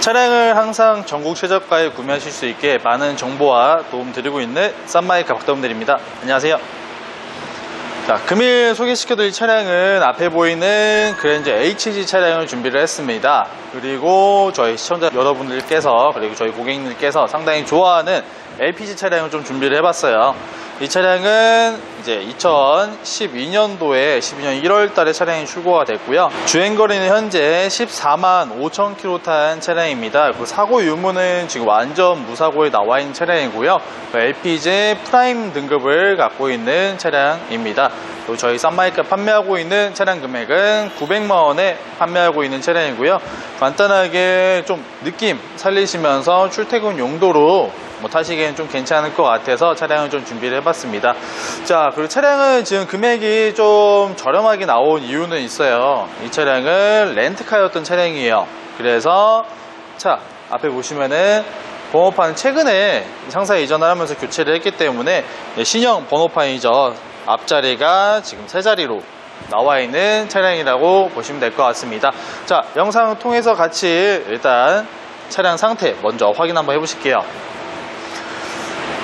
차량을 항상 전국 최저가에 구매하실 수 있게 많은 정보와 도움 드리고 있는 썬마이크 박동들입니다. 안녕하세요. 자, 금일 소개시켜드릴 차량은 앞에 보이는 그랜저 HG 차량을 준비를 했습니다. 그리고 저희 시청자 여러분들께서 그리고 저희 고객님들께서 상당히 좋아하는 LPG 차량을 좀 준비를 해봤어요. 이 차량은 이제 2012년도에 12년 1월 달에 차량이 출고가 됐고요. 주행 거리는 현재 14만 5천 킬로 탄 차량입니다. 그 사고 유무는 지금 완전 무사고에 나와 있는 차량이고요. LPG 프라임 등급을 갖고 있는 차량입니다. 그리고 저희 썬마이크 판매하고 있는 차량 금액은 900만 원에 판매하고 있는 차량이고요. 간단하게 좀 느낌 살리시면서 출퇴근 용도로 뭐 타시기엔 좀 괜찮을 것 같아서 차량을 좀 준비를 해봤습니다. 자, 그리고 차량은 지금 금액이 좀 저렴하게 나온 이유는 있어요. 이 차량은 렌트카였던 차량이에요. 그래서 차 앞에 보시면은 번호판 최근에 상사 이전을 하면서 교체를 했기 때문에 신형 번호판이죠. 앞자리가 지금 세 자리로 나와 있는 차량이라고 보시면 될 것 같습니다. 자, 영상을 통해서 같이 일단 차량 상태 먼저 확인 한번 해보실게요.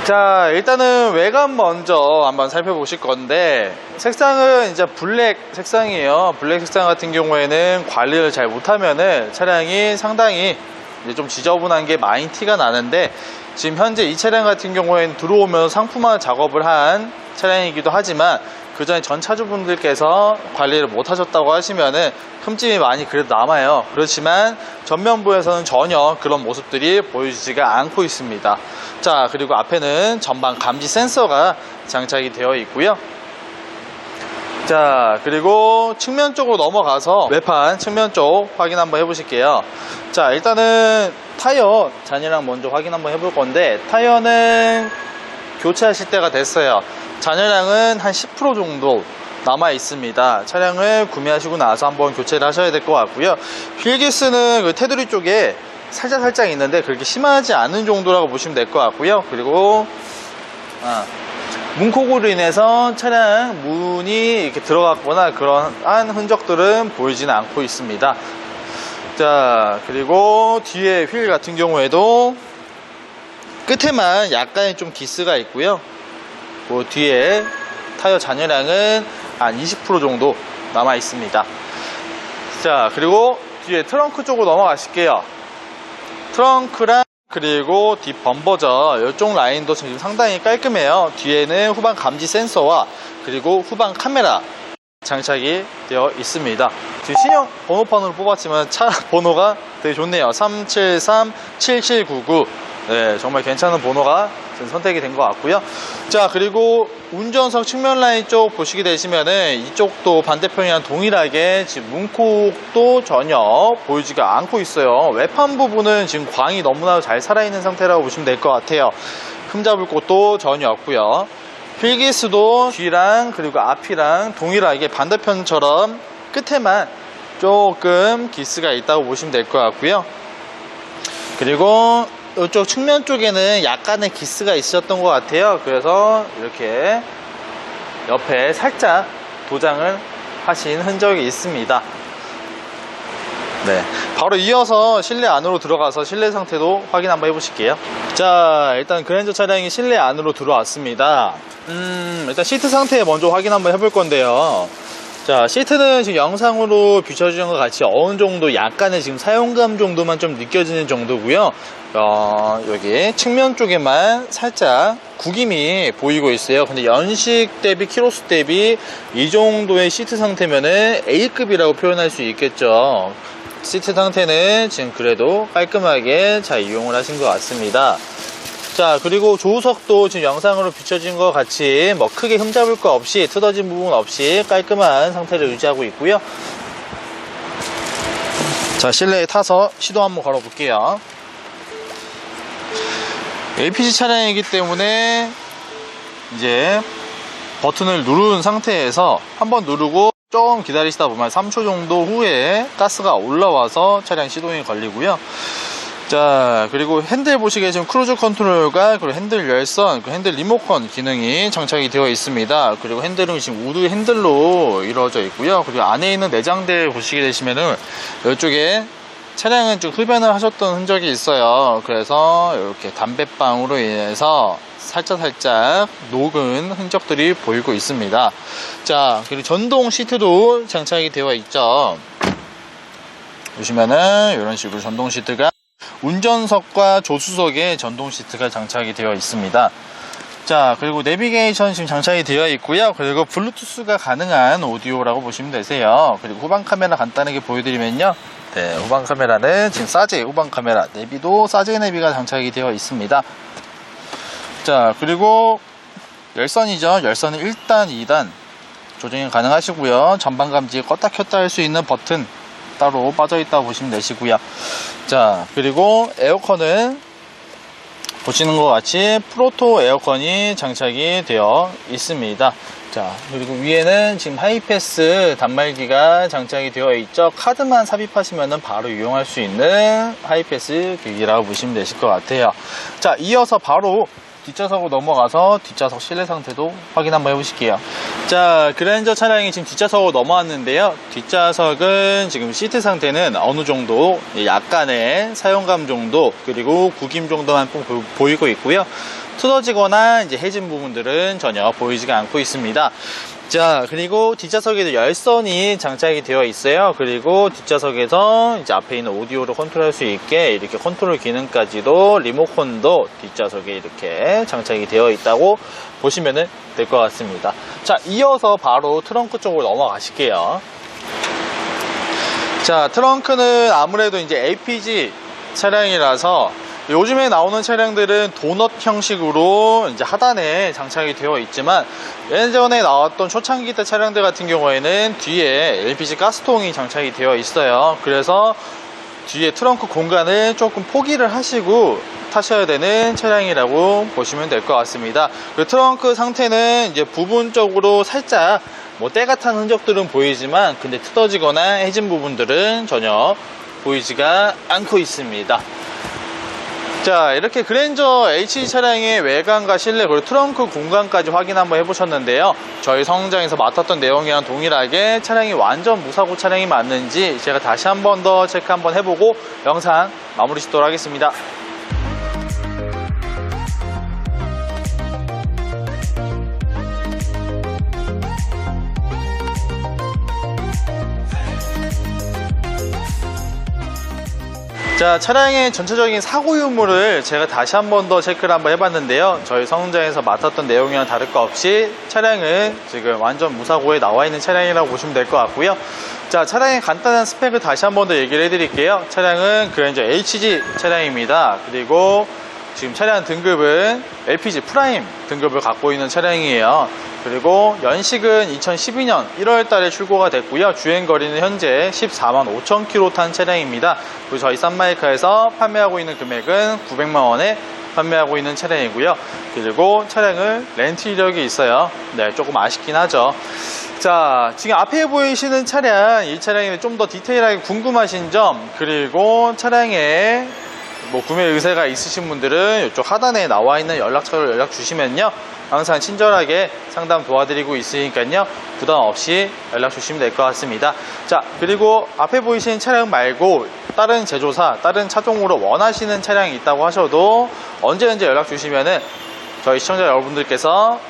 자, 일단은 외관 먼저 한번 살펴보실 건데, 색상은 이제 블랙 색상이에요. 블랙 색상 같은 경우에는 관리를 잘 못하면은 차량이 상당히 이제 좀 지저분한 게 많이 티가 나는데, 지금 현재 이 차량 같은 경우에는 들어오면서 상품화 작업을 한 차량이기도 하지만, 그 전에 전 차주분들께서 관리를 못 하셨다고 하시면은 흠집이 많이 그래도 남아요. 그렇지만 전면부에서는 전혀 그런 모습들이 보여지지가 않고 있습니다. 자, 그리고 앞에는 전방 감지 센서가 장착이 되어 있고요. 자, 그리고 측면 쪽으로 넘어가서 외판 측면 쪽 확인 한번 해보실게요. 자, 일단은 타이어 잔이랑 먼저 확인 한번 해볼 건데, 타이어는 교체하실 때가 됐어요. 잔여량은 한 10% 정도 남아 있습니다. 차량을 구매하시고 나서 한번 교체를 하셔야 될 것 같고요. 휠기스는 그 테두리 쪽에 살짝 살짝 있는데 그렇게 심하지 않은 정도라고 보시면 될 것 같고요. 그리고 아, 문콕으로 인해서 차량 문이 이렇게 들어갔거나 그런 흔적들은 보이지는 않고 있습니다. 자, 그리고 뒤에 휠 같은 경우에도 끝에만 약간의 좀 기스가 있고요. 그 뒤에 타이어 잔여량은 한 20% 정도 남아 있습니다. 자, 그리고 뒤에 트렁크 쪽으로 넘어가실게요. 트렁크랑 그리고 뒷 범버저 이쪽 라인도 지금 상당히 깔끔해요. 뒤에는 후방 감지 센서와 그리고 후방 카메라 장착이 되어 있습니다. 지금 신형 번호판으로 뽑았지만 차 번호가 되게 좋네요. 373-7799. 네, 정말 괜찮은 번호가 선택이 된 것 같고요. 자, 그리고 운전석 측면 라인 쪽 보시게 되시면은 이쪽도 반대편이랑 동일하게 지금 문콕도 전혀 보이지가 않고 있어요. 외판 부분은 지금 광이 너무나 잘 살아있는 상태라고 보시면 될 것 같아요. 흠잡을 곳도 전혀 없고요. 필기스도 뒤랑 그리고 앞이랑 동일하게 반대편처럼 끝에만 조금 기스가 있다고 보시면 될 것 같고요. 그리고 이쪽 측면 쪽에는 약간의 기스가 있었던 것 같아요. 그래서 이렇게 옆에 살짝 도장을 하신 흔적이 있습니다. 네. 바로 이어서 실내 안으로 들어가서 실내 상태도 확인 한번 해보실게요. 자, 일단 그랜저 차량이 실내 안으로 들어왔습니다. 음, 일단 시트 상태 먼저 확인 한번 해볼 건데요. 자, 시트는 지금 영상으로 비춰주는 것 같이 어느 정도 약간의 지금 사용감 정도만 좀 느껴지는 정도고요. 어, 여기 측면 쪽에만 살짝 구김이 보이고 있어요. 근데 연식 대비 키로수 대비 이 정도의 시트 상태면은 A급이라고 표현할 수 있겠죠. 시트 상태는 지금 그래도 깔끔하게 잘 이용을 하신 것 같습니다. 자 그리고 조우석도 지금 영상으로 비춰진 것 같이 뭐 크게 흠잡을 거 없이 뜯어진 부분 없이 깔끔한 상태를 유지하고 있고요. 자 실내에 타서 시동 한번 걸어 볼게요. LPG 차량이기 때문에 이제 버튼을 누른 상태에서 한번 누르고 좀 기다리시다 보면 3초 정도 후에 가스가 올라와서 차량 시동이 걸리고요 자 그리고 핸들 보시기에 지금 크루즈 컨트롤과 그리고 핸들 열선 그 핸들 리모컨 기능이 장착이 되어 있습니다 그리고 핸들은 지금 우드 핸들로 이루어져 있고요 그리고 안에 있는 내장대 보시게 되시면은 이쪽에 차량은 좀 흡연을 하셨던 흔적이 있어요. 그래서 이렇게 담배방으로 인해서 살짝 살짝 녹은 흔적들이 보이고 있습니다. 자, 그리고 전동 시트도 장착이 되어 있죠. 보시면은 이런 식으로 전동 시트가 운전석과 조수석에 전동 시트가 장착이 되어 있습니다. 자, 그리고 내비게이션 지금 장착이 되어 있고요. 그리고 블루투스가 가능한 오디오라고 보시면 되세요. 그리고 후방 카메라 간단하게 보여드리면요. 네, 후방 카메라는 지금 사제 후방 카메라, 내비도 사제 내비가 장착이 되어 있습니다. 자, 그리고 열선이죠. 열선은 1단, 2단 조정이 가능하시고요. 전방 감지 껐다 켰다 할 수 있는 버튼 따로 빠져 있다고 보시면 되시고요. 자, 그리고 에어컨은 보시는 것 같이 프로토 에어컨이 장착이 되어 있습니다. 자, 그리고 위에는 지금 하이패스 단말기가 장착이 되어 있죠. 카드만 삽입하시면 바로 이용할 수 있는 하이패스 기기라고 보시면 되실 것 같아요. 자, 이어서 바로 뒷좌석으로 넘어가서 뒷좌석 실내 상태도 확인 한번 해보실게요. 자, 그랜저 차량이 지금 뒷좌석으로 넘어왔는데요. 뒷좌석은 지금 시트 상태는 어느 정도 약간의 사용감 정도 그리고 구김 정도만 보- 보이고 있고요. 틀어지거나 이제 해진 부분들은 전혀 보이지가 않고 있습니다. 자, 그리고 뒷좌석에도 열선이 장착이 되어 있어요. 그리고 뒷좌석에서 이제 앞에 있는 오디오를 컨트롤할 수 있게 이렇게 컨트롤 기능까지도 리모컨도 뒷좌석에 이렇게 장착이 되어 있다고 보시면 될 것 같습니다. 자, 이어서 바로 트렁크 쪽으로 넘어가실게요. 자, 트렁크는 아무래도 이제 LPG 차량이라서 요즘에 나오는 차량들은 도넛 형식으로 이제 하단에 장착이 되어 있지만 예전에 나왔던 초창기 때 차량들 같은 경우에는 뒤에 LPG 가스통이 장착이 되어 있어요. 그래서 뒤에 트렁크 공간을 조금 포기를 하시고 타셔야 되는 차량이라고 보시면 될 것 같습니다. 그 트렁크 상태는 이제 부분적으로 살짝 뭐 때가 탄 흔적들은 보이지만 근데 뜯어지거나 해진 부분들은 전혀 보이지가 않고 있습니다. 자 이렇게 그랜저 H 차량의 외관과 실내 그리고 트렁크 공간까지 확인 한번 해보셨는데요. 저희 성장에서 맡았던 내용이랑 동일하게 차량이 완전 무사고 차량이 맞는지 제가 다시 한번 더 체크 한번 해보고 영상 마무리 짓도록 하겠습니다 자 차량의 전체적인 사고 유무를 제가 다시 한 번 더 체크를 한번 해봤는데요. 저희 성장에서 맡았던 내용이랑 다를 거 없이 차량은 지금 완전 무사고에 나와 있는 차량이라고 보시면 될 것 같고요. 자 차량의 간단한 스펙을 다시 한 번 더 얘기를 해드릴게요. 차량은 그랜저 HG 차량입니다. 그리고 지금 차량 등급은 LPG 프라임 등급을 갖고 있는 차량이에요. 그리고 연식은 2012년 1월 달에 출고가 됐고요. 주행 거리는 현재 14만 5천 킬로 탄 차량입니다. 그리고 저희 쌈마이카에서 판매하고 있는 금액은 900만 원에 판매하고 있는 차량이고요. 그리고 차량을 렌트 이력이 있어요. 네, 조금 아쉽긴 하죠. 자, 지금 앞에 보이시는 차량, 이 차량에 좀더 디테일하게 궁금하신 점, 그리고 차량의 뭐 구매 의사가 있으신 분들은 이쪽 하단에 나와 있는 연락처를 연락 주시면요. 항상 친절하게 상담 도와드리고 있으니까요. 부담 없이 연락 주시면 될 것 같습니다. 자, 그리고 앞에 보이시는 차량 말고 다른 제조사, 다른 차종으로 원하시는 차량이 있다고 하셔도 언제 언제 연락 주시면은 저희 시청자 여러분들께서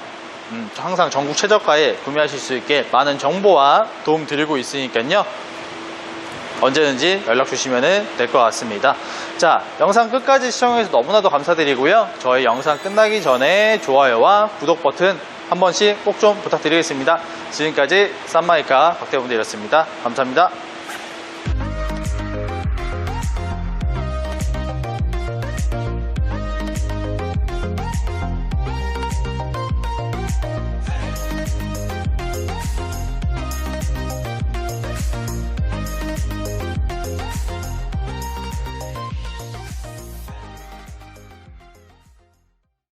음, 항상 전국 최저가에 구매하실 수 있게 많은 정보와 도움 드리고 있으니까요. 언제든지 연락 주시면 될 것 같습니다. 자, 영상 끝까지 시청해주셔서 너무나도 감사드리고요. 저희 영상 끝나기 전에 좋아요와 구독 버튼 한 번씩 꼭 좀 부탁드리겠습니다. 지금까지 쌈마이카 박대분들이었습니다. 감사합니다.